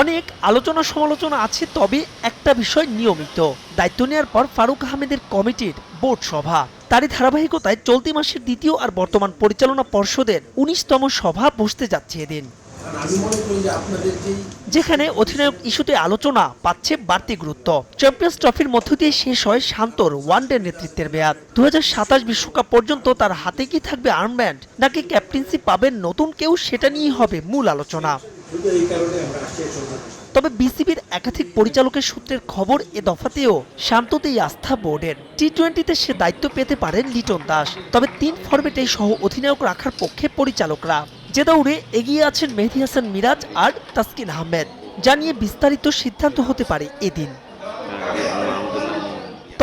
অনেক আলোচনা সমালোচনা আছে, তবে একটা বিষয় নিয়মিত। দায়িত্ব নেওয়ার পর ফারুক আহমেদের কমিটির বোর্ড সভা। তারই ধারাবাহিকতায় চলতি মাসের দ্বিতীয় আর বর্তমান পরিচালনা পর্ষদের উনিশতম সভা বসতে যাচ্ছে এদিন। যেখানে অধিনায়ক ইস্যুতে আলোচনা পাচ্ছে বাড়তি গুরুত্ব। চ্যাম্পিয়ন্স ট্রফির মধ্য দিয়ে শেষ হয় শান্তর ওয়ানডে নেতৃত্বের মেয়াদ। দু বিশ্বকাপ পর্যন্ত তার হাতে কি থাকবে আর্মব্যান্ড, নাকি ক্যাপ্টেন্সি পাবেন নতুন কেউ, সেটা নিয়েই হবে মূল আলোচনা। তবে বিসিবির একাধিক পরিচালকের সূত্রের খবর, এ দফাতেও শান্ততেই আস্থা বোর্ডের। টি টোয়েন্টিতে সে দায়িত্ব পেতে পারেন লিটন দাস। তবে তিন ফরম্যাটে সহ অধিনায়ক রাখার পক্ষে পরিচালকরা। যে দৌড়ে এগিয়ে আছেন মেহেদি হাসান মিরাজ আর তাসকিন আহমেদ। জানিয়ে বিস্তারিত সিদ্ধান্ত হতে পারে এদিন।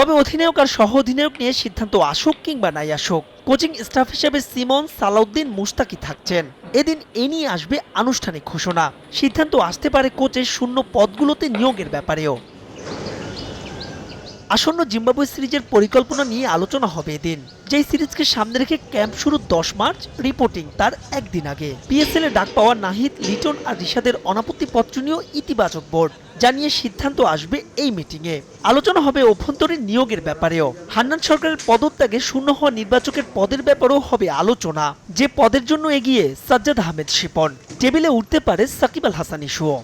তবে অধিনায়ক আর সহ অধিনায়ক নিয়ে সিদ্ধান্ত আসুক কিংবা নাই আসুক, কোচিং স্টাফ হিসেবে সিমন, সালাউদ্দিন মুস্তাকি থাকছেন। এদিন এ নিয়ে আসবে আনুষ্ঠানিক ঘোষণা। সিদ্ধান্ত আসতে পারে কোচের শূন্য পদগুলোতে নিয়োগের ব্যাপারেও। আসন্ন জিম্বাবুয়ে সিরিজের পরিকল্পনা নিয়ে আলোচনা হবে এদিন। যেই সিরিজকে সামনে রেখে ক্যাম্প শুরু দশ মার্চ, রিপোর্টিং তার একদিন আগে। পিএসএল এ ডাক পাওয়া নাহিদ, লিটন আর রিশাদের অনাপত্তি পত্র নিয়েও ইতিবাচক বোর্ড জানিয়ে সিদ্ধান্ত আসবে এই মিটিংয়ে। আলোচনা হবে অভ্যন্তরীণ নিয়োগের ব্যাপারেও। হান্নান সরকারের পদত্যাগে শূন্য হওয়া নির্বাচকের পদের ব্যাপারেও হবে আলোচনা। যে পদের জন্য এগিয়ে সাজ্জাদ আহমেদ শিপন। টেবিলে উঠতে পারে সাকিব আল হাসান ইস্যুও।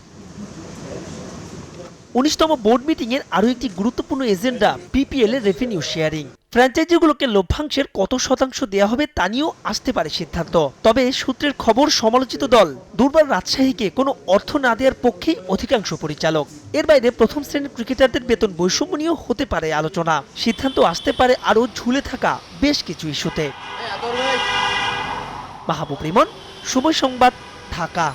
উনিশতম বোর্ড মিটিং এর আরও একটি গুরুত্বপূর্ণ এজেন্ডা বিপিএল এর রেভিনিউ শেয়ারিং ফ্র্যাঞ্চাইজিগুলোকে লভ্যাংশের কত শতাংশ দেওয়া হবে তা নিয়েও আসতে পারে সিদ্ধান্ত। তবে সূত্রের খবর সমালোচিত দল দুর্বার রাজশাহীকে কোনো অর্থ না দেওয়ার পক্ষেই অধিকাংশ পরিচালক। এর বাইরে প্রথম শ্রেণির ক্রিকেটারদের বেতন বৈষম্য নিয়েও হতে পারে আলোচনা। সিদ্ধান্ত আসতে পারে আরও ঝুলে থাকা বেশ কিছু ইস্যুতে। মাহবুব রিমন সময় সংবাদ ঢাকা।